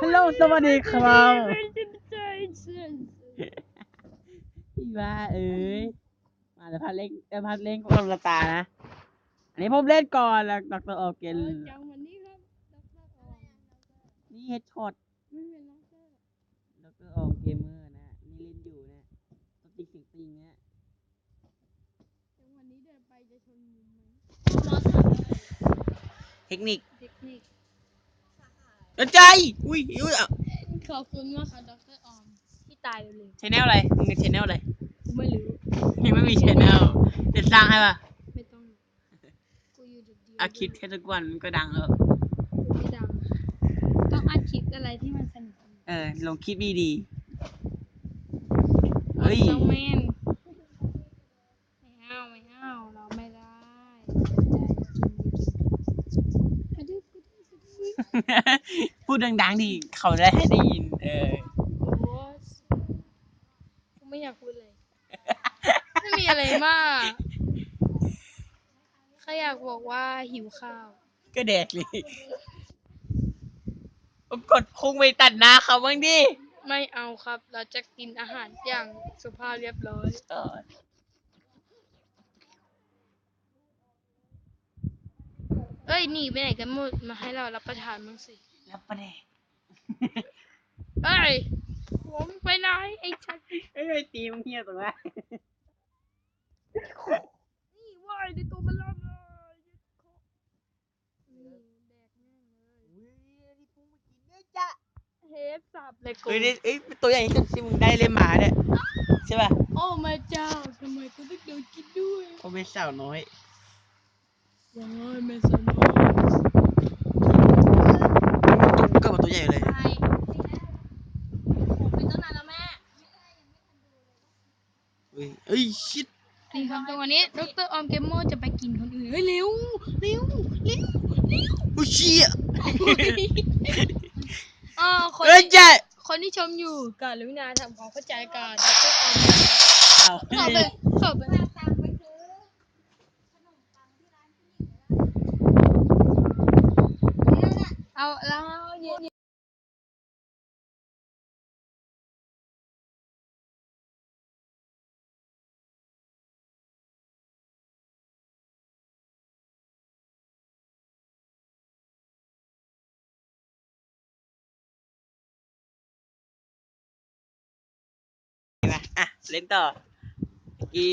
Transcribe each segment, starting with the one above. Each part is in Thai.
ฮัลโหลสวัสดีครับพี่ว่าเอ้ย มาเดี๋ยวพัดเล่นเดี๋ยวพัดเล่นกับลตานะ อันนี้ผมเล่นก่อนแล้วดรออร์เกนจังวันนี้ครับดรออนนี่เฮดช็อตไม่เป็นดรดรออร์เกมเมอร์นะนี่เล่นอยู่นะตัวติ๊กสิงติงนะจังวันนี้เดินไปจะชนมุมไหมเทคนิค เทคนิคกระใจายอุ้ยอุ้ยอะขอบคุณมากค่ะดรออมที่ตายเร็วชแนลอะไร มึงชแนลอะไรๆกูไม่รู้ ยังไม่มีชแนลเดี๋ยวสร้างให้ป่ะไม่ต้องกูอยู่เดียวๆอาคลิปแค่ทุกวันมันก็ดังแล้ว กูไม่ดังต้องอัดคลิปอะไรที่มันสนุกเออ ลงคลิปดีๆเฮ้ย น้องแมนไม่เอาไม่เอาเราไม่ได้ได้กินไม่กินอะดื้อกูดื้อกูดื้อ พูดดังๆดิเขาได้ให้ได้ยิน เออโอ้กูไม่อยากพูดเลย ไม่มีอะไรมากแค่อยากบอกว่าหิวข้าว ก็แดกเลยกดพุ่งไปตัดหน้าเขาบ้างดิไม่เอาครับ เราจะกินอาหารอย่างสุภาพเรียบร้อย เออ เอ้ยหนีไปไหนกันหมดมาให้เรารับประทานบ้างสิแล้วประเดกเอ้ย ผมไปไหนไอ้ชัดเอ้ยตีมึงเฮียตรงนั้นนี่ว่ายในตัวมันล่ำเลยนี่แดกแม่งเลยเฮฟสับเลยกูเฮ้ยนี่เอ้ยตัวใหญ่ที่สุดที่มึงได้เลยหมาเนี่ยใช่ป่ะโอ้แม่เจ้าทำไมกูต้องโดนกินด้วยเขาเป็นสาวน้อย ว้ายแม่สนุกตัวเกิดมาตัวใหญ่เลยใช่ผมเป็นต้นนานแล้วแม่เฮ้ยเอ้ยชิดนี่ครับตรงวันนี้ดรออมเกมเมอร์จะไปกินคนอื่นเฮ้ยเร็วเร็วเร็วเร็วโอ้ยเชี่ยอ่าคนเอ้ยที่เจ๊คนที่ชมอยู่การลุนาทำความเข้าใจกับดรออมเอาขอไปขอไป เอาแล้วเย็นนะอะเล่นต่อเมื่อกี้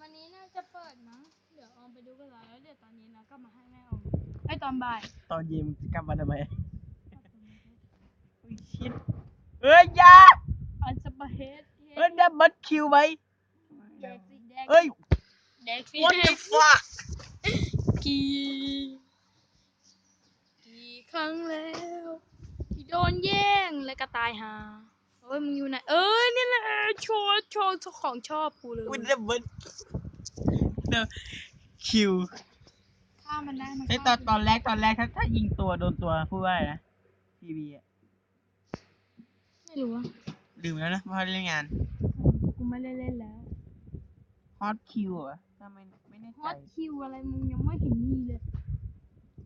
วันนี้น่าจะเปิดมั้ง เดี๋ยวออมไปดูกันแล้วเดี๋ยวตอนนี้นะก็มาให้แม่ออมไอ้ตอนบ่ายตอนเย็นมึงจะกลับมาทำไมอุ้ยชิดเอ้ยอยาอันสปาเฮดเอ้ยดับเบิลคิวไหมแดกสิแดกเอ้ย แดกสิ what the fuck กี่กี่ครั้งแล้วที่โดนแย่งและก็ตายหาเอ้ยมึงอยู่ไหนเอ้ยนี่แหละโชว์โชว์ของชอบกูเลยอุ้ยดับเบิลเดคิวฆ่ามันได้มันไอ้ยตอนตอนแรกตอนแรกถ้าถ้ายิงตัวโดนตัวพูดว่าอะไรนะทีวีอะไม่รู้ว่าลืมแล้วนะเพราะเล่นงานกูไม่ได้เล่นแล้วฮอตคิวอะถ้าไม่ไม่แน่ฮใจอตคิวอะไรมึงยังไม่เห็นมีเลย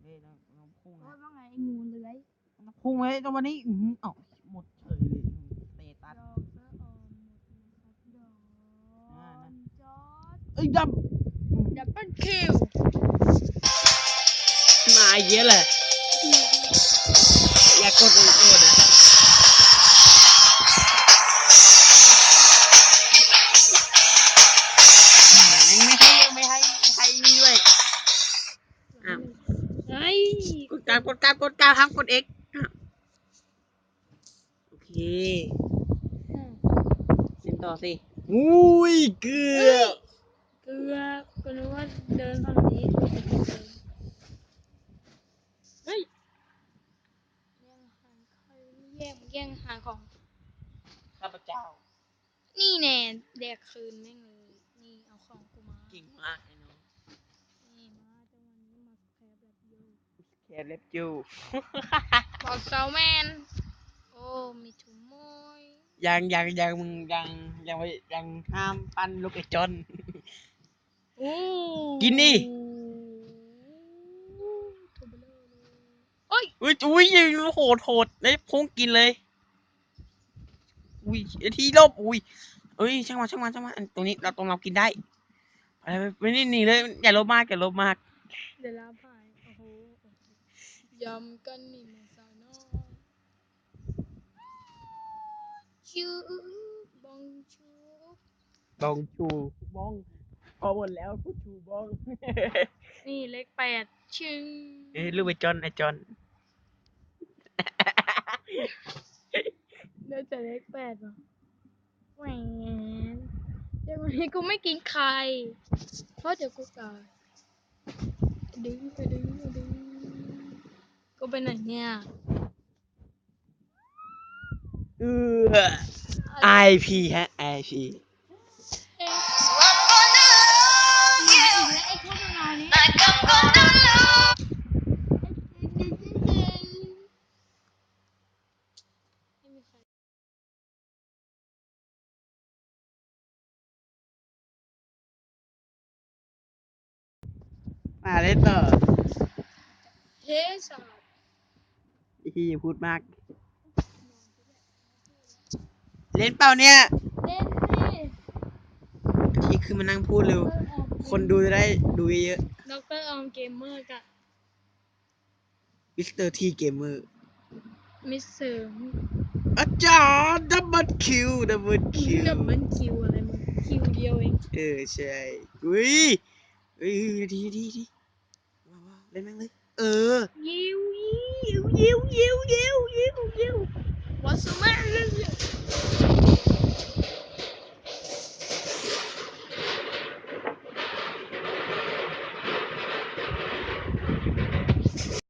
เฮ้ยน้องน้องพุ่งโอ้นะยว่าไงไอ้งูเลื้อยน้องพุ่งไว้ตรงวันนี้อื้อหือเอ้าหมดเฉยเลยอื้อสเตตัส ดอกเสื้อออมหมดนะครับด อกจอดเอ้ยดับอืมดับเบิลคิวมาเยอะเลยอย่ากดโอดนะอืมไม่ให้ไม่ให้ไม่ให้นี่ด้วยอ้าวไอ้กดกลางกดกลางกดกลางห้ามกด X อะโอเคเล่นต่อสิอุ้ยเกือบเกลือกูนึกว่าเดินฝั่งนี้เฮ้ยแย่งหารใครแย่งแย่งหาของข้าพเจ้า นี่แน่แดกคืนแม่งเลยนี่เอาของกูมาเก่งมากไอ้น้องนี่มาจังหวะนี้มาแคร์แบบยวแคร์เล็บจูบอกเซาแมนโอ้มีถุงมวยยังยังยังมึงยังยังไม่ยังห้ามปั้นลูกไอ้จอน กินดิตัวเบลอเลยโอ้ยอุ้ยอุ้ยโหดโหดได้พุ่งกินเลย อุ้ยไอ้ที่ลบอุ้ยเอ้ยช่างมันช่างมันช่างมันอันตรงนี้เราตรงเรากินได้ไปไปไปนี่หนีเลยอย่าลบมากอย่าลบมากเดี๋ยวลาผ่านโอ้โหยำกันนี่มันสาวน้อยชูบองชูบองชูบอง พอหมดแล้วพูดชูบอง นี่เลขแปดชึงเอ้ยลูกไอ้จอนไอ้จอนเดี๋ยวจะเลขแปดเหรอแหวนเดี๋ยววันนี้กูไม่กินไข่เพราะเดี๋ยวกูตายดึงไปดึงไปดึงกูไปไหนเนี่ยเออ IP ฮะ IP มาเล่นต่อเฮ้สาดพี่พูดมาก เล่นเปล่าเนี่ยเล่นดิที่คือมานั่งพูดเร็ว คนดูจะได้ดูเยอะด็อกเตอร์ออมเกมเมอร์กับมิสเตอร์ทีเกมเมอร์มิสเตอร์อาจารย์ดับเบิลคิวดับเบิลคิวดับเบิลคิวอะไรมึงคิวเดียวเอง เออ ใช่อุ้ยอุ้ยดีดีดี ว้าวว้าวเล่น